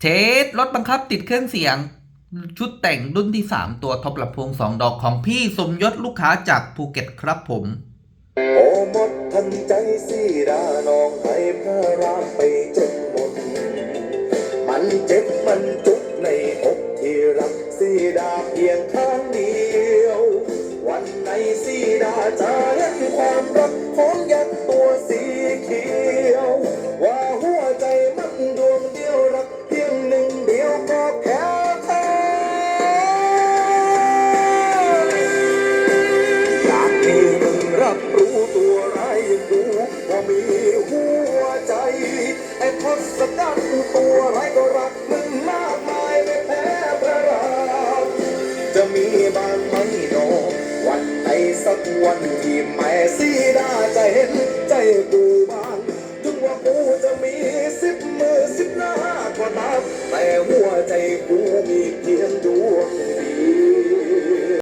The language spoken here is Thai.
เทสรถบังคับติดเครื่องเสียง ชุดแต่งรุ่นที่ 3 ตัวท็อปลำโพง2 ดอกของพี่สมยศลูกค้าจากภูเก็ตครับผม โอ้หมดทันใจสีดาน้องให้พระรามไปจนหมด มันเจ็บมันจุกในอกที่รักสีดาเพียงข้างเดียว วันไหนสีดาจะเห็นความรัก รับรู้ตัวไร้ายอย่างกูว่ามีหัวใจ ไอ้ทศกัณฐ์ตัวไรก็รักมึงมากมายไม่แพ้พระรามจะมีบ้างไหมหนอวันไหนสักวันที่แม่สีดาจะเห็นใจกูบ้างถึงว่ากูจะมีสิบมือสิบหน้าก็ตามแต่หัวใจกู